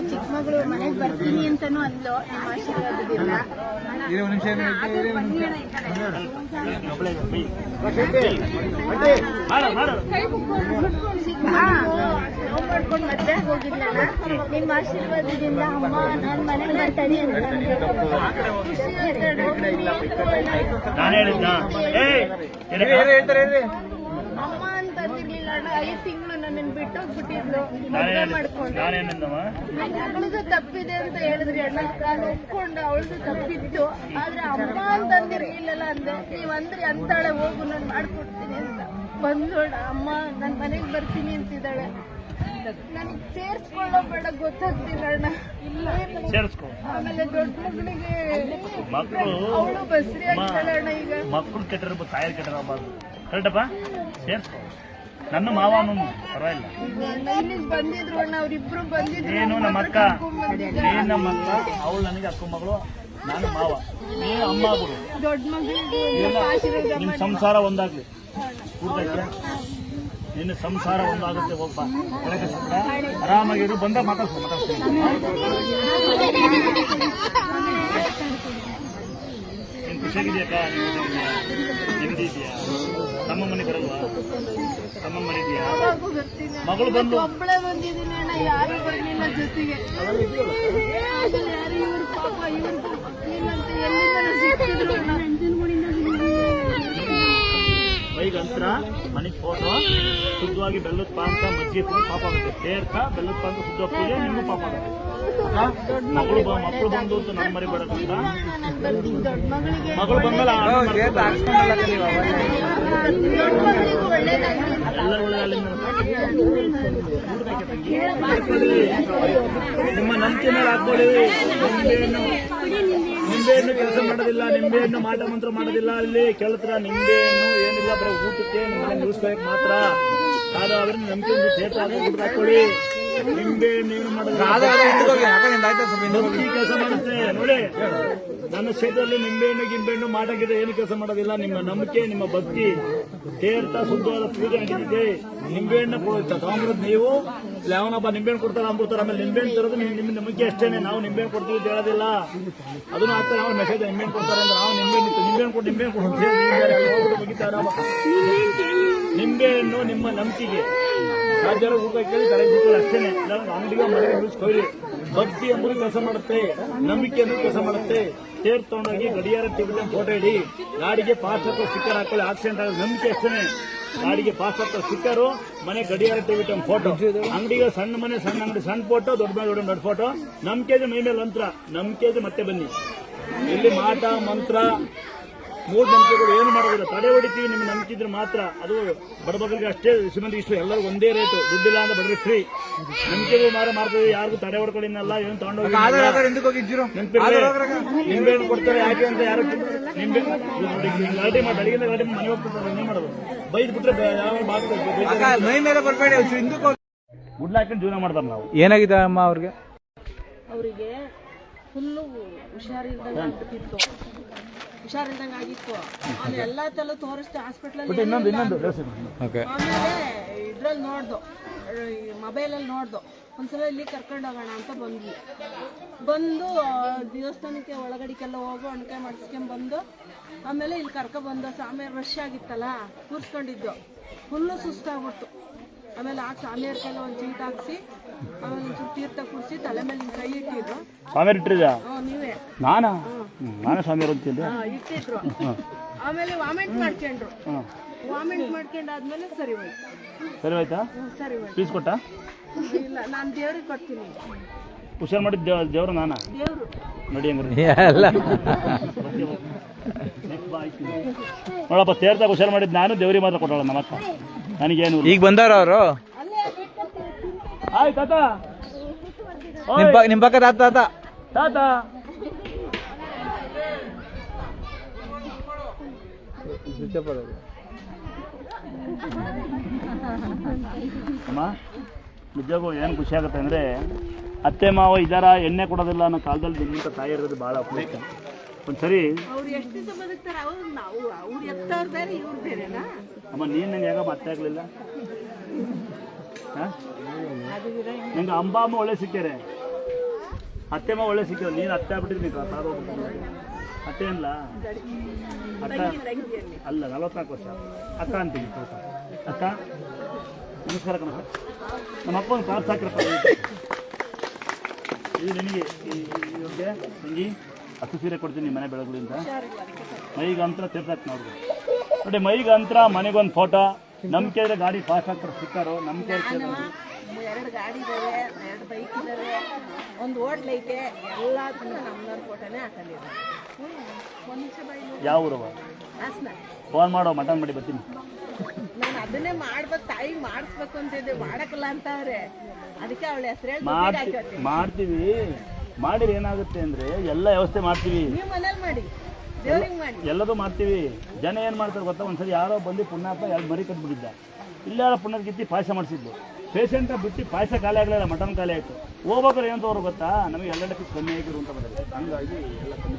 ಆಮೇಲೆ ಚಿಕ್ಕ ಮಗಳು ಮನೆಗೆ ಬರ್ತೀನಿ ಅಂತಾನು ಅಂದ್ಲು. ನಿಮ್ಮ ಆಶೀರ್ವಾದದಿಂದ. ಹಾ, ಲವ್ ಮಾಡ್ಕೊಂಡು ಮದ್ವೆ ಹೋಗಿದ್ನಲ್ಲ ನಿಮ್ಮ ಆಶೀರ್ವಾದದಿಂದ ಅಮ್ಮ ನಾನ್ ಮನೆಗೆ ಬರ್ತಾನೆ ಅಂತ. ಖುಷಿ ಆಯ್ತು, ಹೋಗ್ತೀನಿ ಅಂತ ನಾನು ಹೇಳಿದ್ನ ಏಯ್ ಅಮ್ಮ ಅಂತ ಅಂದಿರ್ಲಿಲ್ಲ ಅಣ್ಣ ಐದು ತಿಂಗಳು ನನ್ನನ್ನು ಬಿಟ್ಟೋಗ್ಬಿಟ್ಟಿದ್ಲು. ನಾನೇ ಮದ್ವೆ ಮಾಡ್ಕೊಂಡು. ಅವಳದು ತಪ್ಪಿದೆ ಅಂತ ಹೇಳಿದ್ರಿ ಅಣ್ಣ. ನಾನು ಒಪ್ಕೊಂಡು ಅವಳದು ತಪ್ಪಿತ್ತು. ಆದ್ರೆ ಅಮ್ಮ ಅಂತ ಇಲ್ಲಲ್ಲ ಅಂದೆ. ನೀವ್ ಅಂದ್ರಿ ಅಂತಾಳೆ ಹೋಗು ನಾನು ಮಾಡ್ಕೊಡ್ತೀನಿ ಅಂತ. ಬಂದೋಣ ಅಮ್ಮ ನನ್ ಮನೆಗ್ ಬರ್ತೀನಿ ಅಂತಿದ್ದಾಳೆ. ನನಗೆ ಸೇರ್ಸ್ಕೊಳ್ಳೋ ಬೇಡ ಗೊತ್ತಾಗ್ತಿಲ್ಲ ಅಣ್ಣ. ಆಮೇಲೆ ದೊಡ್ಡ ಮಗಳಿಗೆ ಮಕ್ಕಳು ಅವಳು ಬಸ್ರಿ ಆಗ್ತಾಳೆ ಅಣ್ಣ ಈಗ. ಮಕ್ಕಳು ಕೆಟ್ಟಿರ್ಬೋದು ತಾಯಿ ಕೆಟ್ಟಿರಬಾರ್ದು ಕರೆಕ್ಟಪ್ಪ? ಸೇರಿಸ್ಕೊ. ನನ್ನ ಮಾವ ಅನ್ನೋನು ಪರವಾಗಿಲ್ಲ. ಏನು ನಮ್ಮ ಅಕ್ಕ? ನೀನು ನಮ್ಮ ಅಕ್ಕ? ಅವಳು ನನಗೆ ಅಕ್ಕ ಮಗಳು, ನಾನು ಮಾವ. ನೀನು ಅಮ್ಮ ಗುರು ನಿನ್ನ ಸಂಸಾರ ಒಂದಾಗ್ಲಿ. ನಿನ್ನ ಸಂಸಾರ ಒಂದಾಗುತ್ತೆ, ಒಬ್ಬ ಆರಾಮಾಗಿರು ಬಂದ ಮಾತಾಡ್ತೀನಿ ತಮ್ಮ ಮನೆ ಬರಲ್ವಾ ತಮ್ಮ ಮನೆ ಇದೆಯಾ ಮಗಳು ಬಂದು? ಒಬ್ಬಳೇ ಬಂದಿದ್ದೀನಿ ಅಣ್ಣ ಯಾರು ಬರಲಿಲ್ಲ ಜೊತೆಗೆ. ಇವ್ರ ಪಾಪ ಇವ್ರ ಎಲ್ಲಿಂದ ಸಿಕ್ಕಿದ್ರು ಮನೆಗೆ ಫೋಟೋ ಶುದ್ಧವಾಗಿ ಬೆಲ್ಲದ ಪಾಕ ಮಜ್ಜಿಗೆ ಕುಡಿ ಪಾಪ ಆಗುತ್ತೆ. ತೇರ್ಕ ಬೆಲ್ಲದ ಪಾಕ ಶುದ್ಧ ನಿಮಗೂ ಪಾಪ ಆಗುತ್ತೆ. ನಿಮ್ಮ ನಂಬಿಕೆ ಮೇಲೆ ಹಾಕೊಳ್ಳಿ ನಿಂಬೆಹಣ್ಣು ಕೆಲಸ ಮಾಡೋದಿಲ್ಲ, ನಿಂಬೆಹಣ್ಣು ಮಾಟ ಮಂತ್ರ ಮಾಡೋದಿಲ್ಲ ಅಲ್ಲಿ. ಕೇಳ್ತಾರ, ನಿಂಬೆಹಣ್ಣು ಏನಿಲ್ಲ, ಬರೀ ಊಟಕ್ಕೆ ನಿಮ್ಮ ನಿಲ್ಸ್ಬೇಕು ಮಾತ್ರ. ಆದ್ರೆ ನಂಬಿಕೆ ಸೇರ್ತಾರೆ ಊಟ ಹಾಕೊಳ್ಳಿ ಏನು ಮಾಡೋದಿಲ್ಲ ಭಕ್ತಿ ಕೆಲಸ. ಮಾಡುತ್ತೆ. ನೋಡಿ ನನ್ನ ಕ್ಷೇತ್ರದಲ್ಲಿ ನಿಂಬೆಹಣ್ಣು ಗಿಂಬೆಹಣ್ಣು ಮಾಡಕ್ಕಿದ್ರೆ ಏನು ಕೆಲಸ ಮಾಡೋದಿಲ್ಲ. ನಿಮ್ಮ ನಂಬಿಕೆ ನಿಮ್ಮ ಭಕ್ತಿ ತೀರ್ಥ ಶುದ್ಧವಾದ ಪೂಜೆ ನಡೀತಿದೆ ನಿಂಬೆಹಣ್ಣು ಕೊಡುತ್ತೆ ತಗೊಂಡ್ಬರೋದು ನೀವು. ಯಾವನೊಬ್ಬ ನಿಂಬೆಹಣ್ಣು ಕೊಡ್ತಾರ ಅಂಬಿಡ್ತಾರೆ ಆಮೇಲೆ ನಿಂಬೆಹಣ್ಣು ತರೋದು ನಿಮ್ಮ ನಿಮ್ಮ ನಂಬಿಕೆ ಅಷ್ಟೇನೆ. ನಾವು ನಿಂಬೆಹಣ್ಣು ಕೊಡ್ತೀವಿ ಅಂತ ಹೇಳೋದಿಲ್ಲ. ಅದನ್ನ ಆಗ್ತಾರೆ ನಾವು ಮೆಸೇಜ್ ನಿಂಬೆಹಣ್ಣು ಕೊಡ್ತಾರೆ ಅಂದ್ರೆ ನಾವು ನಿಂಬೆಹಣ್ಣು ನಿಂಬೆಹಣ್ಣು ಕೊಟ್ಟು ನಿಂಬೆಹಣ್ಣು ಕೊಡು ಅಂತ ಹೇಳಿ ನೀವು ಬೇರೆ ಅಲ್ಲಿ ಹೋಗ್ಬಿಟ್ಟು ಮುಗಿತಾರ ನಿಂಬೆಹಣ್ಣು ನಿಮ್ಮ ನಂಬಿಕೆಗೆ. ಸಾಧ್ಯ ಊಟ ಕೇಳಿ ತಲೆ ಬಿಟ್ಟು ಅಷ್ಟೇ ಅಂಗಡಿಗೆ ಮನೆಗೆ ನಿಲ್ಲಿಸ್ಕೊಯ್ರಿ ಭಕ್ತಿ ಎಂಬುದು ಕೆಲಸ ಮಾಡುತ್ತೆ, ನಂಬಿಕೆ ಅನ್ನೋದು ಕೆಲಸ ಮಾಡುತ್ತೆ. ತೇರ್ ತಗೊಂಡೋಗಿ ಗಡಿಯಾರ ಟಿವಿಟ ಫೋಟೋ ಇಡಿ. ಗಾಡಿಗೆ ಪಾಸ್ ಹತ್ರ ಸ್ಟಿಕ್ಕರ್ ಹಾಕೊಳ್ಳಿ ಆಕ್ಸಿಡೆಂಟ್ ಆಗೋದು ನಂಬಿಕೆ ಅಷ್ಟೇ ಗಾಡಿಗೆ ಪಾಸ್ ಹತ್ರ ಸ್ಟಿಕ್ಕರು ಮನೆ ಗಡಿಯಾರ ಟಿವಿಟ ಫೋಟೋ ಅಂಗಡಿಗೆ ಸಣ್ಣ ಮನೆ, ಸಣ್ಣ ಅಂಗಡಿ, ಸಣ್ಣ ಫೋಟೋ ದೊಡ್ಡ ಮನೆ, ದೊಡ್ಡ ದೊಡ್ಡ ಫೋಟೋ ನಂಬಿಕೆ ಮೈ ಮೇಲೆ ಮಂತ್ರ. ನಂಬಿಕೆ ಮತ್ತೆ ಬನ್ನಿ. ಇಲ್ಲಿ ಮಾಟ, ಮಂತ್ರ ಮೂಢ ನಂಬಿಕೆಗಳು ಏನು ಮಾಡೋದಿಲ್ಲ. ತಡೆ ಹೊಡಿತೀವಿ ನಿಮ್ಗೆ ನಂಬಿಕಿದ್ರೆ ಮಾತ್ರ ಅದು ಬಡಬಗರಿಗೆ ಅಷ್ಟೇ ಸಿಮೆಂಟ್ ಇಷ್ಟು ಎಲ್ಲರೂ ಒಂದೇ ರೇಟು. ದುಡ್ಡಿಲ್ಲ ಅಂದ್ರೆ ಬಡ್ರಿ ಫ್ರೀ ನಂಬಿಕೆ ಮಾರ ಮಾಡ್ತೀವಿ. ಯಾರಿಗೂ ತಡೆ ಹೊಡ್ಕೊಳ್ಳಿನಲ್ಲ ಏನು ತಗೊಂಡೋಗಿ ನಿಂಬೆ ಹಣ್ಣು ಕೊಡ್ತಾರೆ ಯಾಕೆ ಅಂತ ಯಾರು ನಿಂಬೆ ಗಲಾಟೆ ಮಾಡಿ ಅಡಿಗೆ ಗಲಾಟೆ ಮಾಡಿ ಮನೆ ಹೋಗ್ತಾರೆ ಏನ್ ಮಾಡೋದು? ಬೈದ್ ಬಿಟ್ರೆ ಯಾವ. ಗುಡ್ಲ ಹಾಕೊಂಡು ಜೀವನ ಮಾಡ್ತಾರೆ ನಾವು. ಏನಾಗಿದೆ ಅಮ್ಮ ಅವ್ರಿಗೆ? ಅವರಿಗೆ ಫುಲ್ಲು ಹುಷಾರಿಲ್ದಂಗೆ ಆಗ್ಬಿಟ್ಟಿತ್ತು. ಹುಷಾರಿಲ್ದಂಗೆ ಆಗಿತ್ತು. ಆಮೇಲೆ ಎಲ್ಲ ತಲ ತೋರಿಸ್ದೆ ಹಾಸ್ಪಿಟ್ಲಲ್ಲಿ ಇನ್ನೊಂದು ಇನ್ನೊಂದು ಓಕೆ ಆಮೇಲೆ ಇದ್ರಲ್ಲಿ ನೋಡ್ದು ಮೊಬೈಲಲ್ಲಿ ನೋಡ್ದು ಒಂದ್ಸಲ ಇಲ್ಲಿ ಕರ್ಕೊಂಡು ಹೋಗೋಣ ಅಂತ ಬಂದ್ವಿ. ಬಂದು ದೇವಸ್ಥಾನಕ್ಕೆ ಒಳಗಡೆಗೆಲ್ಲ ಹೋಗು ಅಣಕೆ ಮಾಡಿಸ್ಕೊಂಡ್ ಬಂದು ಆಮೇಲೆ ಇಲ್ಲಿ ಕರ್ಕೊ ಬಂದು ಆಮೇಲೆ ರಶ್ ಆಗಿತ್ತಲ್ಲ ಕೂರ್ಸ್ಕೊಂಡಿದ್ದು. ಫುಲ್ಲು ಸುಸ್ತಾಗ್ಬಿಡ್ತು. ಆಮೇಲೆ ಆ ಸ್ವಾಮಿಯರ್ಗೆಲ್ಲ ಒಂದು ಚೀಟ್ ಹಾಕ್ಸಿ ತೀರ್ಥ ಕುಡಿಸಿ ತಲೆ ಮೇಲೆ ಹಿಂಗ್ ಕೈ ಇಟ್ಟಿದ್ರು? ಸ್ವಾಮಿ ಇಟ್ಟಿದ ಹ್ಮ್, ನೀವೇ. ನಾನಾ? ಹ್ಮ್, ನಾನೇ ಸ್ವಾಮಿ ಅಂತಿದ್ದೆ ಹಾ, ಇಟ್ಟಿದ್ರು. ಆಮೇಲೆ ವಾಮಿಂಟ್ ಮಾಡ್ಕೊಂಡ್ರು. ವಾಮಿಂಟ್ ಮಾಡ್ಕೊಂಡಾದ್ಮೇಲೆ ಸರಿ ಹೋಯ್ತು. ಸರಿ ಆಯ್ತಾ ಹ್ಮ್, ಸರಿ ಹೋಯ್ತು. ಫೀಸ್ ಕೊಟ್ಟ? ಇಲ್ಲ ನಾನು ದೇವ್ರಿಗೆ ಕೊಡ್ತೀನಿ. ಹುಷಾರ್ ಮಾಡಿದ ದೇವ ದೇವ್ರು ನಾನಾ? ದೇವ್ರು. ನಡಿ ಹಂಗಾರೆ ಎಲ್ಲ ನೋಡಪ್ಪ ತೇರ್ದಾಗ ಹುಷಾರು ಮಾಡಿದ್ ನಾನು ದೇವ್ರಿಗೆ ಮಾತ್ರ ಕೊಟ್ಟಳ ನಮ್ಮ ಅಕ್ಕ ನನಗೇನು. ಈಗ ಬಂದಾರ ಅವರು? ಆಯ್ ತಾತ. ನಿಮ್ ಪಕ್ಕ ನಿಮ್ ಪಕ್ಕ ತಾತ ತಾತ. ತಾತ. ಅಮ್ಮ ನಿಜವಾಗೂ ಏನು ಖುಷಿ ಆಗುತ್ತೆ ಅಂದರೆ ಅತ್ತೆ ಮಾವ ಇದಾರ ಎಣ್ಣೆ ಕೊಡೋದಿಲ್ಲ ಅನ್ನೋ ಕಾಲದಲ್ಲಿ ನಿಮ್ಮಿಂದ ತಾಯಿ ಇರೋದು ಭಾಳ ಅಪರೂಪ ಒಂದ್ಸರಿ ಸರಿ ಎಷ್ಟು ದಿವಸ ಬದುಕ್ತಾರೆ ಅವ್ರು ನಾವು ಅವ್ರು ಎತ್ತವ್ರು ಬೇರೆ ಇವ್ರು ಬೇರೆನಾ? ಅಮ್ಮ ನೀನು ನಂಗೆ ಯಾಕ ಮತ್ತೆ ಆಗಲಿಲ್ಲ? ನಂಗೆ ಅಂಬಾ ಅಮ್ಮ ಒಳ್ಳೆ ಸಿಕ್ಕ್ಯಾರೆ ಅತ್ತೆಮ್ಮ ಒಳ್ಳೆ ಸಿಕ್ಕಿದ್ರು ನೀನು ಅತ್ತೆ ಆಗ್ಬಿಟ್ಟಿದ್ದೀನಿ ಅತ್ತೆ ಅಲ್ಲ ಅಕ್ಕ? ಅಲ್ಲ, ನಲವತ್ನಾಲ್ಕು ವರ್ಷ. ಅಕ್ಕ ಅಂತೀನಿ. ಅಕ್ಕ, ನಮಸ್ಕಾರ ಕಣ ನಮ್ಮ ಅಪ್ಪ ಒಂದು ಕಾರ್ ಸಾಕ್ರಪ್ಪ. ಇದು ಈ- ಇವ್ರಿಗೆ ತಂಗಿ ಹತ್ತು ಸೀರೆ ಕೊಡ್ತೀನಿ ಮನೆ ಬೆಳಗುಳಿಂದ. ಮೈಗಂತ್ರ ತೀರ್ಥಕ್ಕೆ ನೋಡ್ರಿ ನೋಡಿ, ಮೈಗಂತ್ರ, ಮನೆಗೊಂದು ಫೋಟೋ ನಂಬಿಕೆ ಇದ್ರೆ ಗಾಡಿ ಪಾಸ್ ಆಗ್ತಾರೆ ಸಿಕ್ಕಾರು ನಂಬಿಕೆ ಎರಡು ಗಾಡಿ ಇದಾವೆ ಎರಡು ಬೈಕ್ ಇದಾವೆ ಒಂದು ಹೋಟ್ಲ್ ಐತೆ ಎಲ್ಲದನ್ನ ನಮ್ಮನವ್ರ ಫೋಟೋನೇ ಹಾಕೊಂಡಿದ್ದಾರೆ ಒಂದು ನಿಮಿಷ ಬಾಯಿ ಯಾವ ಊರವ ಹಾಸನ. ಫೋನ್ ಮಾಡೋ ಮಟನ್ ಮಾಡಿ ಬರ್ತೀನಿ. ನಾನು ಅದನ್ನೇ ಮಾಡ್ಬೇಕು ತಾಯಿ ಮಾಡಿಸ್ಬೇಕು ಅಂತಿದ್ದೆ ಮಾಡಕ್ಕಲ್ಲ ಅಂತಾರೆ ಅದಕ್ಕೆ ಅವಳ ಹೆಸರು ಹೇಳಿ ಮಾಡ್ತಿ ಮಾಡ್ತೀವಿ. ಮಾಡಿದ್ರೆ ಏನಾಗುತ್ತೆ ಅಂದ್ರೆ ಎಲ್ಲ ವ್ಯವಸ್ಥೆ ಮಾಡ್ತೀವಿ. ನೀವು ಮನೇಲಿ ಮಾಡಿ. ಎಲ್ಲದೂ ಮಾಡ್ತೀವಿ. ಜನ ಏನು ಮಾಡ್ತಾರೆ ಗೊತ್ತಾ? ಒಂದ್ಸರಿ ಯಾರೋ ಬಂದು ಪುಣ್ಯಾತ್ಮ ಎರಡು ಮರಿ ಕಟ್ಬಿಟ್ಟಿದ್ದ. ಇಲ್ಲಾರ ಪುಣ್ಯದ ಗಿತ್ತಿ ಪಾಯಸ ಮಾಡಿಸಿದ್ದು ಪೇಷಂಟ ಬಿಟ್ಟು ಪಾಯಸ ಖಾಲಿ ಆಗಲಿಲ್ಲ ಮಟನ್ ಖಾಲಿ ಆಯಿತು. ಹೋಗ್ಬೇಕಾದ್ರೆ ಏನು ತೋರು ಗೊತ್ತಾ? ನಮಗೆ ಎಲ್ಲ ಪೀಸ್ ಕಮ್ಮಿ ಆಗಿರು ಅಂತ ಬಂದಿದೆ. ಹಂಗಾಗಿ ಎಲ್ಲ ಕಮ್ಮಿ.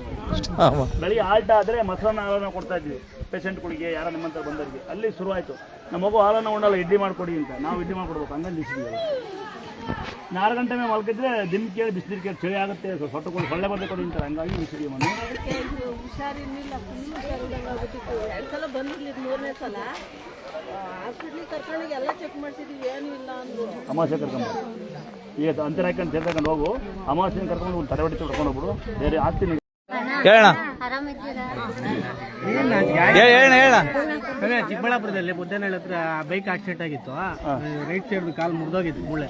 ಬೆಳಿಗ್ಗೆ ಆಲ್ಟ ಆದರೆ ಮೊಸರನ್ನ ಹಾಲನ್ನು ಕೊಡ್ತಾ ಇದ್ವಿ. ಪೇಷಂಟ್ಗಳಿಗೆ ಯಾರ ನಿಮ್ಮಂತ ಬಂದವರಿಗೆ. ಅಲ್ಲಿ ಶುರುವಾಯಿತು. ನಮ್ಮ ಮಗು ಹಾಲನ್ನು ಉಂಡಲ್ಲ ಇಡ್ಲಿ ಮಾಡಿಕೊಡಿ ಅಂತ. ನಾವು ಇಡ್ಲಿ ಮಾಡಿಕೊಡ್ಬೇಕು. ಹಂಗಂದು ಆರು ಗಂಟೆ ಮೇಲೆ ಮಲ್ಕಿದ್ರೆ ದಿನ ಕೇಳಿ ಬಿಸಿಲು ಕೇಳಿ ಚಳಿ ಆಗುತ್ತೆ. ಸ್ವಲ್ಪ ಹೊಟ್ಟೆ ಕೊಡಿ ಸೊಳ್ಳೆ ಬಂದು ಕೊಡಿ ಅಂತಾರೆ. ಹಂಗಾಗಿ ಹುಷಾರಿ ಮನೆ ಹುಷಾರಿರ್ಲಿಲ್ಲ ಫುಲ್ ಹುಷಾರಿಲ್ದಂಗೆ ಆಗ್ಬಿಟ್ಟಿತ್ತು. ಎರಡು ಸಲ ಬಂದಿರ್ಲಿ ಮೂರನೇ ಸಲ. ಹಾಸ್ಪಿಟ್ಲಿಗೆ ಕರ್ಕೊಂಡೋಗಿ ಎಲ್ಲ ಚೆಕ್ ಮಾಡಿಸಿದೀವಿ ಏನೂ ಇಲ್ಲ ಅಂದ್ರು ಅಮಾಸೆ ಕರ್ಕೊಂಡು ಈಗ ಅಂತರ ಹಾಕೊಂಡು ಸೇರ್ಕೊಂಡು ಹೋಗು. ಅಮಾಸೆ ಕರ್ಕೊಂಡು ಒಂದು ಹೊಡಿತು ಕರ್ಕೊಂಡು ಹೋಗ್ಬಿಡು. ಬೇರೆ ಆಗ್ತೀನಿ ಹೇಳಣ್ಣ ಹೇಳ ಹೇಳ ಹೇಳ. ಅದೇ ಚಿಕ್ಕಬಳ್ಳಾಪುರದಲ್ಲಿ ಬುದ್ಧನಹಳ್ಳಿ ಹತ್ರ ಬೈಕ್ ಆಕ್ಸಿಡೆಂಟ್ ಆಗಿತ್ತು. ರೈಟ್ ಸೈಡ್ ಕಾಲು ಮುರಿದೋಗಿತ್ತು ಮೂಳೆ.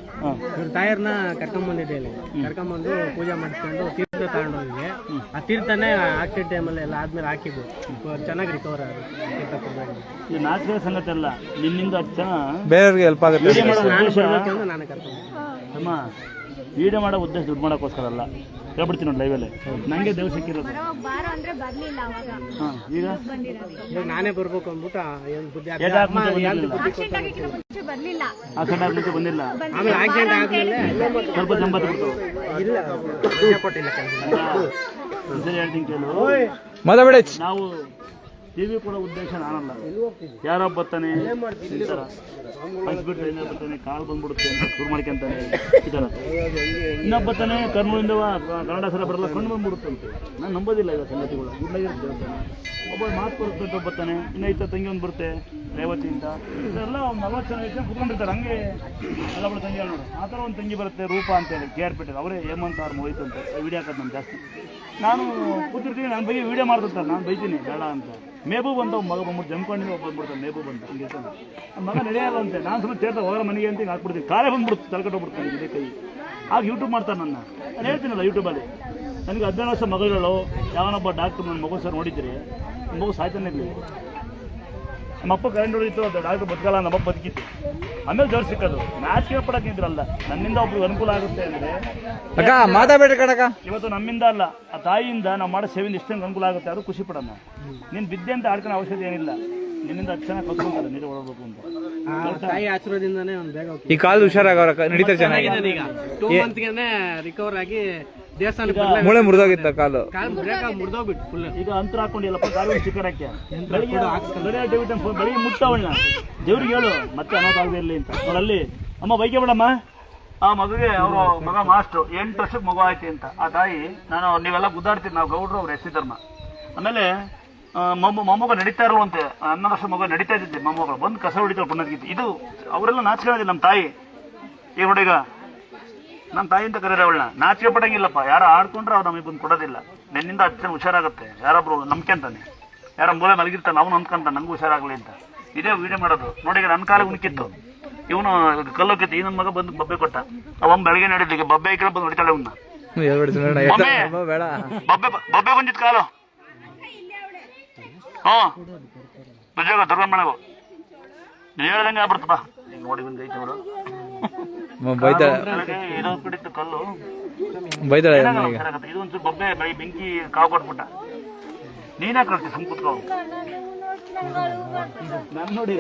ಇವ್ರ ತಾಯರ್ನ ಕರ್ಕೊಂಬಂದಿದ್ದೆ ಇಲ್ಲಿ. ಕರ್ಕೊಂಬಂದು ಪೂಜೆ ಮಾಡಿಸ್ಕೊಂಡು ತೀರ್ಥ ತಗೊಂಡೋಗಿ ಆ ತೀರ್ಥನೇ ಆಕ್ಸಿಡೆಂಟ್ ಟೈಮಲ್ಲಿ ಎಲ್ಲ ಆದ್ಮೇಲೆ ಹಾಕಿದ್ದು. ಚೆನ್ನಾಗಿ ರಿಕವರ್ ಆಗುತ್ತೆ ನಾಚಿಕೆ ಸಂಗತಿ ಅಲ್ಲ. ನಿನ್ನಿಂದ ಹತ್ತು ಜನ ಬೇರೆಯವ್ರಿಗೆ ಹೆಲ್ಪ್ ಆಗುತ್ತೆ. ನಾನು ಕರ್ಕೊಂಡು ಅಮ್ಮ ವಿಡಿಯೋ ಮಾಡೋ ಉದ್ದೇಶ ದುಡ್ಡು ಮಾಡೋಕ್ಕೋಸ್ಕರ ಅಲ್ಲ. ಹೇಳ್ಬಿಡ್ತೀನಿ ನೋಡಿ ಲೈವಲ್ಲಿ ನನಗೆ ದೇವ್ ಸಿಕ್ಕಿರೋದು. ಬಾರೋ ಅಂದ್ರೆ ಬರ್ಲಿಲ್ಲ ಅವಾಗ. ಹಾಂ ಈಗ? ನಾನೇ ಬರ್ಬೇಕು ಅಂದ್ಬಿಟ್ಟು ಏನು ಬುದ್ಧಿ ಏಟ್ ಅಮ್ಮ ಹಾಕ್ಬಿಟ್ಟು ಬಂದಿಲ್ಲ. ಆ ಕಡೆ ಬಂದಿಲ್ಲ? ಆಮೇಲೆ ಆಕ್ಸಿಡೆಂಟ್ ಆದ್ಮೇಲೆ ಸ್ವಲ್ಪ ಜಂಬತ್ ಬಿಟ್ಟು ಇಲ್ಲ ಸರಿ ಹೇಳ್ತೀನಿ ಕೇಳು. ಮಾತಾಬೇಡ ನಾವು ಟಿವಿ ಕೊಡೋ ಉದ್ದೇಶ ನಾನಲ್ಲ. ಯಾರೋ ಬರ್ತಾನೆ ಈ ಥರ ಹಚ್ಬಿಟ್ರೆ ಇನ್ನೊಬ್ಬ ಬರ್ತಾನೆ ಕಾಲು ಬಂದ್ಬಿಡುತ್ತೆ ಅಂತ ಶುರು ಮಾಡ್ಕೊಂತಾನೆ. ಈ ಥರ ಇನ್ನೊಬ್ಬ ಬರ್ತಾನೆ ಕರ್ನೂಲಿಂದ ಕನ್ನಡ ಸರ ಬರಲ್ಲ ಕಣ್ಣು ಬಂದ್ಬಿಡುತ್ತಂತೆ. ನಾನು ನಂಬೋದಿಲ್ಲ ಈಗ ಸಂಗತಿಗಳು. ಒಬ್ಬ ಮಾತು ಒಬ್ಬ ಬರ್ತಾನೆ ಇನ್ನು ಐತ ತಂಗಿ ಒಂದು ಬರುತ್ತೆ, ರೇವತಿಯಿಂದ. ಇದೆಲ್ಲ ಒಂದು ನಲ್ವತ್ತು ಜನ ಐದು ಕುತ್ಕೊಂಡಿರ್ತಾರೆ ಹಂಗೆ ಎಲ್ಲ ಬಿಡ ತಂಗಿ ನೋಡು. ಆ ಥರ ಒಂದು ತಂಗಿ ಬರುತ್ತೆ, ರೂಪ ಅಂತ ಹೇಳಿ ಕೆ ಆರ್ ಪೇಟೆ ಅವರೇ ಹೇಮಂತ್ ಅವ್ರು ಮೋಹಿತ್ ಅಂತ. ವಿಡಿಯೋ ಹಾಕೋದು ನಾನು ಜಾಸ್ತಿ. ನಾನು ಕೂತಿರ್ತೀನಿ ನನ್ನ ಬಗ್ಗೆ ವಿಡಿಯೋ ಮಾಡ್ತಿರ್ತಾರೆ ನಾನು ಬೈತೀನಿ, ಬೇಡ ಅಂತ. ಮೇಬು ಬಂದ ಮಗ ಬಂದ್ಬಿಟ್ಟು ಜಮ್ಕೊಂಡಿದ್ದು ಒಬ್ಬ ಬಂದ್ಬಿಡ್ತಾನೆ, ಮೇಬು ಅಂತ ಹಿಂಗೆ ಮಗ ನಡೆಯಲ್ಲ ಅಂತೆ. ನಾನು ಸುಮ್ಮನೆ ತೇರ್ತಾ ಹೋಗೋ ಮನೆಗೆ ಅಂತ ಹಾಕ್ಬಿಡ್ತೀನಿ. ಕಾಲೇ ಬಂದ್ಬಿಡ್ತು ತಲೆಕಟ್ಟೋಗ್ಬಿಡ್ತಾನೆ ಇದೇ ಕೈ. ಆಗ ಯೂಟ್ಯೂಬ್ ಮಾಡ್ತಾರೆ ನನ್ನ. ನಾನು ಹೇಳ್ತೀನಲ್ಲ ಯೂಟ್ಯೂಬಲ್ಲಿ ನನಗೆ ಹದಿನೇಳು ವರ್ಷ ಮಗಳು ಯಾವನೊಬ್ಬ ಡಾಕ್ಟರ್ ನನ್ನ ಮಗು ಸರ್ ನೋಡಿದ್ರಿ ನನ್ನ ಮಗು ಸಾಯ್ತಾನೆ ಇರಲಿಲ್ಲ ನಮ್ಮಪ್ಪ ಕರೆಂಟ್ ಹೊಡಿತು ಅದು ಡಾಕ್ಟರ್ ಬದುಕಲ್ಲ ನಮ್ಮಪ್ಪ ಬದುಕಿತ್ತು ಆಮೇಲೆ ಜೋರು ಸಿಕ್ಕದು ಮ್ಯಾಚ್ ಪಡಕ್ಕೆ ಇದ್ರಲ್ಲ ನನ್ನಿಂದ ಒಬ್ರಿಗೆ ಅನುಕೂಲ ಆಗುತ್ತೆ ಅಂದರೆ ಅಕ್ಕ ಕಣಕ್ಕ. ಇವತ್ತು ನಮ್ಮಿಂದ ಅಲ್ಲ ಆ ತಾಯಿಯಿಂದ ನಾವು ಮಾಡೋ ಸೇವೆಯಿಂದ ಇಷ್ಟೊಂದು ಅನುಕೂಲ ಆಗುತ್ತೆ ಅದು ಖುಷಿ ಪಡೋಣ ನೀನು ಬಿದ್ದೆ ಅಂತ ಆಡ್ಕೊಳ್ಳೋ ಅವಶ್ಯಕತೆ ಏನಿಲ್ಲ. ನಿನ್ನಿಂದ ಹತ್ತು ಚೆನ್ನಾಗಿ ಕಲ್ತ್ಕೊಂತಾರೆ ನೀರು ಓಡಬೇಕು ಅಂತ. ಆ ತಾಯಿ ಆಶೀರ್ವಾದದಿಂದಾನೇ ಒಂದು ಬೇಗ ಈ ಕಾಲು ಹುಷಾರಾಗವ್ರ ನಡೀತಾರೆ ಚೆನ್ನಾಗಿ. ಚೆನ್ನಾಗಿದ್ದಾನೆ ಈಗ. ಟೂ ಮಂತ್ಗೆ ರಿಕವರ್ ಆಗಿ ದೇವಸ್ಥಾನಕ್ಕೆ ಮೂಳೆ ಮುರಿದೋಗಿತ್ತ ಕಾಲು. ಮುರಿದೋಗ್ಬಿಟ್ಟು ಫುಲ್ ಈಗ ಅಂತರ ಹಾಕೊಂಡಿಲ್ಲಪ್ಪ ಗಾಳಿ ಶಿಖರಕ್ಕೆ. ಬೆಳಿಗ್ಗೆ ಬೆಳಿಗ್ಗೆ ಫೋನ್ ಬೆಳಿಗ್ಗೆ ಮುಟ್ಟವಳನ್ನ ದೇವ್ರಿಗೆ ಹೇಳು ಮತ್ತೆ ಅನಾಥಾಗದೆ ಇರಲಿ ಅಂತ. ನೋಡಲ್ಲಿ ಅಮ್ಮ ಬೈಕೆ ಬಿಡಮ್ಮ ಆ ಮಗುಗೆ ಅವರು ಮಗ ಮಾಸ್ಟ್ರು ಎಂಟು ವರ್ಷಕ್ಕೆ ಮಗು ಆಯ್ತು ಅಂತ. ಆ ತಾಯಿ ನಾನು ನೀವೆಲ್ಲ ಗುದ್ದಾಡ್ತೀನಿ ನಾವು ಗೌಡ್ರು ಅವ್ರು ಎಸ್ ಧರ್ಮ. ಆಮೇಲೆ ಮೊಮ್ಮಗ ನಡೀತಾ ಇರುವಂತೆ ಹನ್ನೊಂದು ವರ್ಷ ಮಗ ನಡೀತಾ ಇದ್ದಿದ್ದೆ ಮೊಮ್ಮಗಳು. ಬಂದು ಕಸ ಹೊಡಿತಾಳೆ ಪುನರ್ಗೀತಿ ಇದು ಅವರೆಲ್ಲ ನಾಚಿಕೊಳ್ಳೋದಿಲ್ಲ ನಮ್ಮ ತಾಯಿ. ಈ ಹುಡುಗ ಈಗ ನಮ್ಮ ತಾಯಿಂದ ಕರೀರಿ ಅವಳನ್ನ. ನಾಚಿಕೆ ಪಡಂಗಿಲ್ಲಪ್ಪ ಯಾರು ಆಡ್ಕೊಂಡ್ರೆ ಅವ್ರು ನಮಗೆ ಬಂದು ಕೊಡೋದಿಲ್ಲ. ನಿನ್ನಿಂದ ಹತ್ತು ಜನ ಹುಷಾರಾಗುತ್ತೆ. ಯಾರೊಬ್ರು ಅಂತಾನೆ ಯಾರ ಮೂಲೆ ಮಲಗಿರ್ತಾನೆ ಅವನು ಅಂದ್ಕೊಂತ ನಂಗೂ ಹುಷಾರಾಗಲಿ ಅಂತ. ಇದೇ ವಿಡಿಯೋ ಮಾಡೋದು. ನೋಡಿ ನನ್ನ ಕಾಲಿಗೆ ಉಣ್ಕಿತ್ತು ಇವನು ಕಲ್ಲೋಕಿತ್ತು ಈ ನನ್ನ ಮಗ ಬಂದು ಬಬ್ಬೆ ಕೊಟ್ಟ. ಅವನ್ ಬೆಳಗ್ಗೆ ನಡೆದ್ಲಿ ಈಗ ಬಬ್ಬೆ ಕಡೆ ಬಂದು ಹೊಡಿತಾಳೆ ಅವನ್ನ. ಬಬ್ಬೆ ಬಬ್ಬೆ ಬಂದಿತ್ತು ಕಾಲು. ಹಾ ನಿಜವಾಗ ದುರ್ಗಮ್ಮನಗು. ನೀವು ಹೇಳ್ದಂಗೆ ಆಗ್ಬಿಡ್ತಪ್ಪ. ನೋಡಿ ಬಂದು ಐತೆ ನೋಡು. ಬೈತಾಳೆ ಇದು ಒಂಚೂರು ಬೊಬ್ಬೆ ಬೆಂಕಿ ಕಾವು ಕೊಟ್ಬಿಟ್ಟ. ನೀನೇ ಕಳ್ಸಿ ಸುಮ್ ಕುತ್ಕೋ? ನಾನು ನೋಡಿ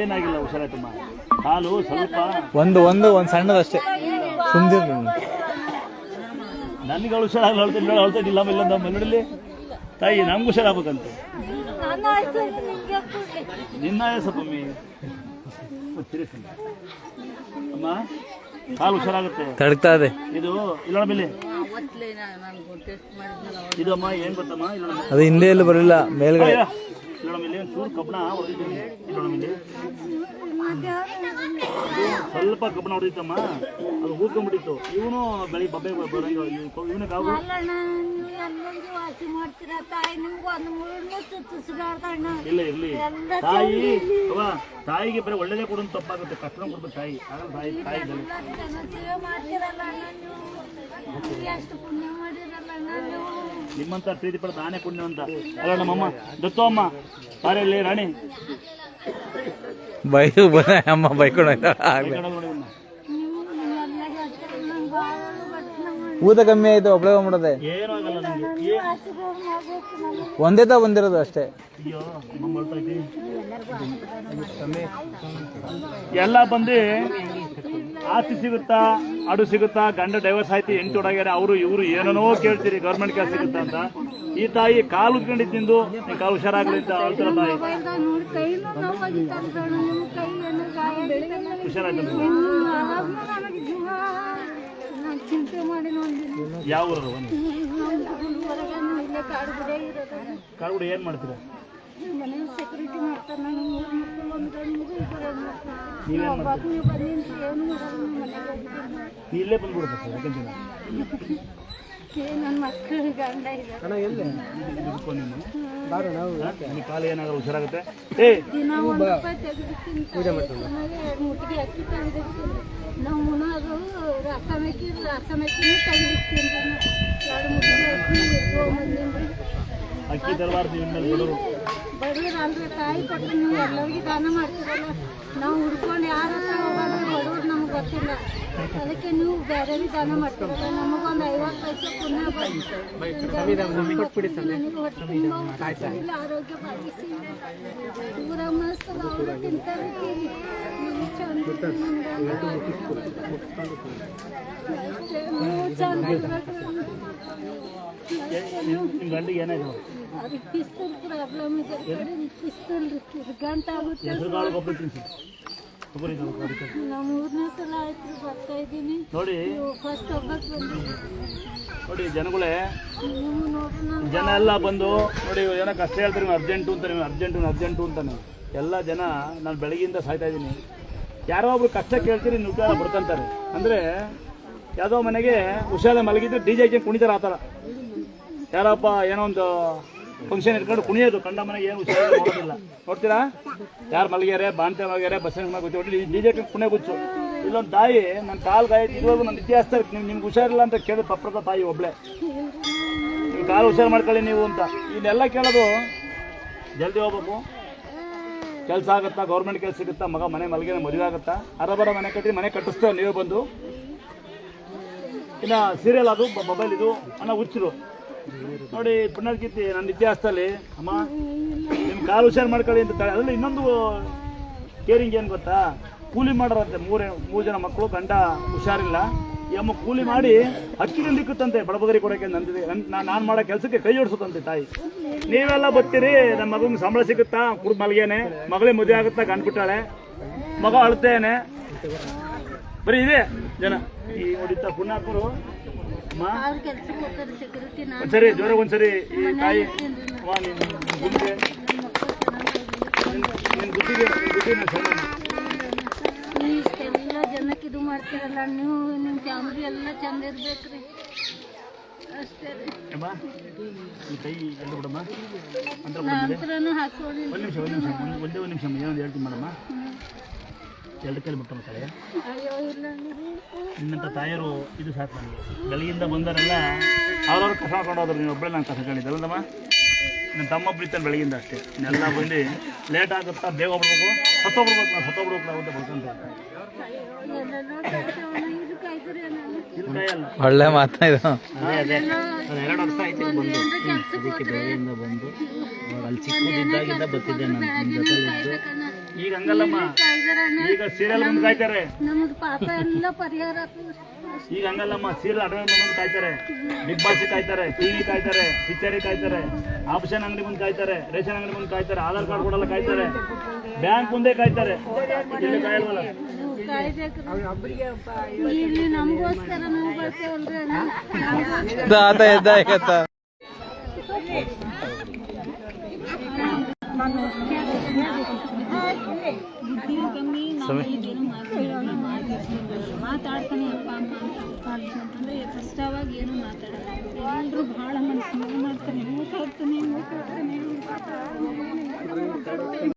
ಏನಾಗಿಲ್ಲ ಹುಷಾರಾಯ್ತಮ್ಮ. ಹಾಲು ಸ್ವಲ್ಪ ಒಂದು ಒಂದು ಒಂದು ಸಣ್ಣದಷ್ಟೇ. ಸುಮ್ದಿರ್ ನನಗೆ ಹುಷಾರಾಗಲ್ಲ ಹೇಳ್ತೀನಿ ಹೇಳ್ತಾ ಇದ್ದಿಲ್ಲ ಇಲ್ಲ ಮೆಲ್ಲಡಲ್ಲಿ ತಾಯಿ ನಮ್ಗೆ ಹುಷಾರಾಗ್ಬೇಕಂತೆ. ನನ್ನ ನಿನ್ನ ಹೆಸಪ್ಪಮ್ಮಿ ಅಮ್ಮ ಕಾಲು ಹುಷಾರಾಗುತ್ತೆ. ತಡಕ್ತಾ ಇದೆ ಇದು ಇಲ್ಲೋಣ ಬಿಲ್ಲಿ. ಇದು ಅಮ್ಮ ಏನ್ ಗೊತ್ತಮ್ಮ? ಇಲ್ಲ ಅದು ಹಿಂದೆ ಎಲ್ಲೂ ಬರಲಿಲ್ಲ ಮೇಲ್ಗಡೆ. ಇಲ್ಲಿ ಚೂರು ಕಬ್ಬಣ ಇಲ್ಲೋಣ ಇಲ್ಲಿ ಸ್ವಲ್ಪ ಕಬ್ಬಣ ಹೊಡಿತಮ್ಮ. ಅದು ಹೂಕೊಂಡ್ಬಿಟ್ಟಿತ್ತು ಇವನು ಬೆಳಿಗ್ಗೆ ಬಬ್ಬೆ ಬರಂಗ ಇವನು ಕಾವು ಅಲ್ಲಣ್ಣ ನೀವು ಎಲ್ಲೊಂದು ವಾಸಿ ಮಾಡ್ತೀರಾ ತಾಯಿ? ನಿಮ್ಗೆ ಒಂದು ಮುಳ್ಳು ಚುಚ್ಚಿಸ್ಬಾರ್ದಣ್ಣ ಇಲ್ಲ ಇರ್ಲಿ. ತಾಯಿ ತಾಯಿಗೆ ಬರೀ ಒಳ್ಳೇದೇ ಕೊಡೋದು ತಪ್ಪಾಗುತ್ತೆ. ಕಷ್ಟ ಕೊಡ್ಬೇಕು ತಾಯಿ. ಆಗಲ್ಲ ತಾಯಿ ತಾಯಿ ಮಾಡ್ತೀರಲ್ಲ ಎಷ್ಟು ಪುಣ್ಯ ಮಾಡಿರಲ್ಲ ನೀವು. ನಿಮ್ಮಂತ ಪ್ರೀತಿ ಪಡೆದ ಆನೆ ಪುಣ್ಯ ಅಂತ ಅಲ್ಲ ನಮ್ಮಮ್ಮ ದತ್ತು ಅಮ್ಮ ಬಾರಲ್ಲಿ ರಾಣಿ. ಬೈದು ಅಮ್ಮ ಬೈಕೊಂಡು ಊತ ಕಮ್ಮಿ ಆಯ್ತು ಒಬ್ಳೆ ಬಂದ್ಬಿಡದೆ ಏನೂ ಆಗಲ್ಲ ನನಗೆ ಒಂದೇ ತಾ ಬಂದಿರೋದು ಅಷ್ಟೇ. ಅಯ್ಯೋ ಅಮ್ಮ. ಎಲ್ಲ ಬಂದು ಆಸ್ತಿ ಸಿಗುತ್ತಾ, ಅಡು ಸಿಗುತ್ತಾ, ಗಂಡ ಡೈವರ್ಸ್ ಆಯ್ತು ಎಂಟು ಒಡಗ್ಯಾರ ಅವರು, ಇವರು ಏನೇನೋ ಕೇಳ್ತೀರಿ ಗೌರ್ಮೆಂಟ್ ಕೆಲಸ ಸಿಗುತ್ತಾ ಅಂತ. ಈ ತಾಯಿ ಕಾಲು ಉತ್ಕೊಂಡಿದ್ದು ನಿನ್ ಕಾಲು ಹುಷಾರಾಗಲಿ ಯಾವ ಊರ ಕಾಡುಗುಡಿ ಏನ್ ಮಾಡ್ತೀರಾ? ಮನೆ ಸೆಕ್ಯೂರಿಟಿ ಮಾಡ್ತಾರೆ ನಾನು ಮೂರು ಮಕ್ಕಳು ಒಂದು ಗಂಡು ಮಗು ಇಬ್ಬರು ಹೆಣ್ಮಕ್ಳು ನೀವೇನ್ ನೀವು ಬನ್ನಿ ಅಂತ ಏನು ಮಾಡೋದು ಮನೆಗೆ ಇಲ್ಲೇ ಬಂದ್ಬಿಡ್ಬೇಕು ನನ್ನ ಮಕ್ಕಳು ಗಂಡ ಇದ್ದಾರೆ. ನಿನ್ನ ಕಾಲು ಏನಾದರೂ ಹುಷಾರಾಗುತ್ತೆ? ಏ! ದಿನ ಒಂದು ರೂಪಾಯಿ ತೆಗೆದುಕ್ಕಿಂತ ಮುಟ್ಟಿಗೆ ಅಕ್ಕಿ ನಾವು ರಸಂ ರಸಂ ಎರಡು ಮುಟ್ಟಿಗೆ ಅಕ್ಕಿ ತರಬಾರ್ದು ಇನ್ಮೇಲೆ ಬಡವರು ಬಡವ್ರು ಅಂದ್ರೆ ತಾಯಿ ಕೊಟ್ಟು ನೀವು ಎಲ್ಲರಿಗೂ ದಾನ ಮಾಡ್ತೀರಲ್ಲ? ನಾವು ಹುಡ್ಕೊಂಡು ಯಾರ ಹತ್ರ ಹೋಗೋದು ಬಡವ್ರು ನಮ್ಗೆ ಗೊತ್ತಿಲ್ಲ. ಅದಕ್ಕೆ ನೀವು ಬೇರೆಯವ್ರಿಗೆ ದಾನ ಮಾಡ್ತೀರಲ್ಲ? ನಮಗೊಂದು ಐವತ್ತು ಪೈಸೆ ಪುಣ್ಯ ಬಂದು ನನಗೆ ಹೊಟ್ಟೆ ತುಂಬ ಊಟ ಆರೋಗ್ಯ ಪಾಲಿಸಿ. ಊರ ಮಸ್ತ್ ಅವರು ತಿಂತಾರೆ ನೀವು ಚಂದ ನೀವು ಚಂದ ಇರ್ಬೇಕು. ನಿಮ್ಮ ಗಂಡಿಗೆ ಏನಾಯ್ತು ಅದು ಪಿಸ್ತಲ್ ಪ್ರಾಬ್ಲಮ್ ಇದೆ. ಪಿಸ್ತಲ್ ಗಂಟ ಆಗುತ್ತೆ. ಹೆಸರು ಕಾಳು ಗೊಬ್ಬರ ತಿನ್ಸಿ ಗೊಬ್ಬರ ಇದು ಅದಕ್ಕೆ. ನಾವು ಮೂರನೇ ಸಲ ಆಯ್ತು ಬರ್ತಾ ಇದ್ದೀನಿ. ನೋಡಿ. ಫಸ್ಟ್ ಹೋಗಕ್ಕೆ ಬಂದಿದ್ದೀನಿ ನೋಡಿ ಜನಗಳೇ ಜನ ಎಲ್ಲ ಬಂದು ನೋಡಿ ಏನೋ ಕಷ್ಟ ಹೇಳ್ತಾರೆ ನೀವು ಅರ್ಜೆಂಟು ಅಂತ ನೀವು ಅರ್ಜೆಂಟು ಅರ್ಜೆಂಟು ಅಂತಾನೆ ಎಲ್ಲ ಜನ ನಾನು ಬೆಳಗ್ಗೆಯಿಂದ ಸಾಯ್ತಾ ಇದ್ದೀನಿ. ಯಾರೋ ಒಬ್ರು ಕಷ್ಟ ಕೇಳ್ತೀರಿ ನೀವು ಬಿಡ್ತಂತಾರೆ ಬಡ್ಕೊಂತಾರೆ. ಅಂದರೆ ಯಾವುದೋ ಮನೆಗೆ ಹುಷಾರ ಮಲಗಿದ್ರೆ ಡಿ ಜೆ ಕುಣಿತಾರೆ ಆ ಥರ. ಯಾರಪ್ಪ, ಏನೋ ಒಂದು ಫಂಕ್ಷನ್ ಇಟ್ಕೊಂಡು ಕುಣಿಯೋದು, ಕಂಡ ಮನೆಗೆ ಏನು ಹುಷಾರ ನೋಡೋದಿಲ್ಲ ನೋಡ್ತೀರಾ? ಯಾರು ಮಲಗ್ಯಾರೆ, ಬಾಣ್ತೆ ಮಲಗ್ಯಾರೆ ಗೊತ್ತಿ ಗೊತ್ತು ಡಿ ಜೆ ಕುಣೆ ಗುಚ್ಚು. ಇಲ್ಲೊಂದು ತಾಯಿ ನನ್ನ ಕಾಲು ಗಾಯ ಇರೋದು ನನ್ನ ಇತಿಹಾಸ ನಿಮ್ಗೆ ನಿಮ್ಗೆ ಹುಷಾರಿಲ್ಲ ಅಂತ ಕೇಳಿದ ಪಪ್ರದ ತಾಯಿ ಒಬ್ಳೆ. ನೀವು ಕಾಲು ಹುಷಾರು ಮಾಡ್ಕೊಳ್ಳಿ ನೀವು ಅಂತ. ಇದನ್ನೆಲ್ಲ ಕೇಳೋದು ಜಲ್ದಿ ಹೋಗ್ಬೇಕು. ಕೆಲಸ ಆಗುತ್ತಾ, ಗೌರ್ಮೆಂಟ್ ಕೆಲಸ ಸಿಗುತ್ತಾ, ಮಗ ಮನೆ ಮಲಗಿನ ಮದುವೆ ಆಗುತ್ತಾ? ಅರಬರ ಮನೆ ಕಟ್ಟಿ ಮನೆ ಕಟ್ಟಿಸ್ತೇವೆ ನೀವೇ ಬಂದು? ಇನ್ನು ಸೀರಿಯಲ್ ಅದು ಮೊಬೈಲ್ ಇದು ಅನ್ನ ಹುಚ್ಚರು. ನೋಡಿ ಪುಣ್ಯಕೀರ್ತಿ ನನ್ನ ಇತಿಹಾಸದಲ್ಲಿ, ಅಮ್ಮ ನಿಮ್ಮ ಕಾಲು ಹುಷಾರು ಮಾಡ್ಕೊಳ್ಳಿ ಅಂತ ಅದರಲ್ಲಿ ಇನ್ನೊಂದು ಕೇರಿಂಗ್ ಏನು ಗೊತ್ತಾ? ಕೂಲಿ ಮಾಡೋರಂತೆ ಮೂರೇ, ಮೂರು ಜನ ಮಕ್ಕಳು, ಗಂಡ ಹುಷಾರಿಲ್ಲ. ಈ ಅಮ್ಮ ಕೂಲಿ ಮಾಡಿ ಅಕ್ಕಿ ಇಕ್ಕುತ್ತಂತೆ ಬಡಬಗರಿ ಕೊಡೋಕೆ ನಂದಿದೆ ನಾನು ಮಾಡೋ ಕೆಲಸಕ್ಕೆ ಕೈ ಜೋಡಿಸುತ್ತಂತೆ ತಾಯಿ. ನೀವೆಲ್ಲ ಬರ್ತೀರಿ ನಮ್ಮ ಮಗು ಸಂಬಳ ಸಿಗುತ್ತಾ? ಕುಡ್ ಮಲ್ಗೇನೆ, ಮಗಳೇ ಮದುವೆ ಆಗುತ್ತಾ ಗಂಡ್ಬಿಟ್ಟಾಳೆ ಮಗ ಅಳ್ತೇನೆ. ಬರೀ ಇದೆ ಜನ. ಈ ನೋಡಿತ್ತ ಪುಣ್ಯಾಕರು ಅವ್ರ ಕೆಲ್ಸಕ್ಕೆ ಹೋಗ್ತಾರೆ ಸೆಕ್ಯೂರಿಟಿ ನಾನು ಒಂದ್ಸರಿ ಜೋರ ಒಂದ್ಸರಿ ಈ ತಾಯಿ. ಅಮ್ಮ ನಿನ್ ನಿನ್ ಗುಂಡಿಗೆ. ನಿನ್ ಬುದ್ಧಿಗೆ ನಿನ್ ಬುದ್ಧಿ ನೀವು ಇಷ್ಟೆಲ್ಲ ಜನಕ್ಕೆ ಇದು ಮಾಡ್ತೀರಲ್ಲ ನೀವು ನಿಮ್ಮ ಫ್ಯಾಮಿಲಿ ಎಲ್ಲ ಚಂದ ಇರ್ಬೇಕ್ರಿ. ಅಷ್ಟೇ ರೀ. ಅಮ್ಮ ಈ ಕೈ ಎಲ್ಲಿ ಬಿಡಮ್ಮ. ನಾ ಹತ್ರನೂ ಒಂದು ನಿಮಿಷ ಒಂದು ನಿಮಿಷ ಒಂದು ಒಂದೇ ಒಂದು ನಿಮಿಷ ಏನೊಂದು ಹೇಳ್ತೀನಿ ಮೇಡಮ್ಮ ಎರಡು ಕೈಲಿ ಬಿಟ್ಟು ಸರಿ ಅಯ್ಯೋ ಇಲ್ಲ ಅಂದ್ರೆ ನಿನ್ನಂಥ ತಾಯರು ಇದು ಸಾಕು ನನಗೆ ಬೆಳಗಿಂದ ಬಂದರೆಲ್ಲ ಅವ್ರವ್ರು ಕಸ ನೀವು ಹೋದ್ರು ನೀನು ಒಬ್ಬಳೆ ನಾನು ಕಸ ಕಂಡಿದ್ದಲ್ಲಮ್ಮ ನನ್ನ ತಮ್ಮ ಬಿಡ್ತಾನೆ ಬೆಳಗಿಂದ ಅಷ್ಟೇ. ನೆಲ್ಲ ಬಂದು ಲೇಟ್ ಆಗುತ್ತಾ ಬೇಗ ಹೋಗ್ಬಿಡ್ಬೇಕು ಸತ್ತೋಗ್ಬಿಡ್ಬೇಕು ನಾನು ಸತ್ತೋಗ್ಬಿಡ್ಬೇಕು ನಾವು ಅಂತ ಕೈಯಲ್ಲ ಒಳ್ಳೆ ಮಾತಾ ಇದು. ಅದೇ ಅದೇ. ಅದು ಎರಡು ವರ್ಷ ಆಯ್ತು ಬಂದು. ಅದಕ್ಕೆ ಬೆಳಗಿಂದ ಬಂದು. ಅಲ್ಲಿ ಚಿಕ್ಕದಿದ್ದಾಗಿಂದ ಬರ್ತಿದ್ದೆ ನಾನು ಜೊತೆ. ಈಗ ಹಂಗಲ್ಲಮ್ಮ. ಈಗ ಸೀರಿಯಲ್ ಮುಂದೆ ಕಾಯ್ತಾರೆ. ಪಾಪ ಎಲ್ಲ ಪರಿಹಾರ ಈಗ ಹಂಗಲ್ಲಮ್ಮ ಸೀರಿಯಲ್ ಅಡ್ವೈಸ್ ಮುಂದೆ ಕಾಯ್ತಾರೆ. ಬಿಗ್ ಬಾಸ್ ಕಾಯ್ತಾರೆ ಟಿವಿ ಕಾಯ್ತಾರೆ ಪಿಕ್ಚರ್ ಕಾಯ್ತಾರೆ ಆಪ್ಷನ್ ಅಂಗಡಿ ಮುಂದೆ ಕಾಯ್ತಾರೆ ರೇಷನ್ ಅಂಗಡಿ ಮುಂದೆ ಕಾಯ್ತಾರೆ ಆಧಾರ್ ಕಾರ್ಡ್ ಕೊಡಲ್ಲ ಕಾಯ್ತಾರೆ. ಬ್ಯಾಂಕ್ ಮುಂದೆ ಕಾಯ್ತಾರೆ. ಇಲ್ಲಿ ಕಾಯಲ್ವಲ್ಲ? ಇಲ್ಲಿ ನಮಗೋಸ್ಕರ ನಾವು ಬರ್ತೇವಲ್ರಿ ಮಾತಾಡ್ತಾನೆ ಅಪ್ಪ ಅಮ್ಮ. ಅಂತ ಅಂದ್ರೆ ಕಷ್ಟವಾಗಿ ಏನು ಮಾತಾಡಲ್ಲ. ಎಲ್ಲರೂ ಬಹಳ ಮನಸ್ಸು ಮಾಡ್ತಾನೆ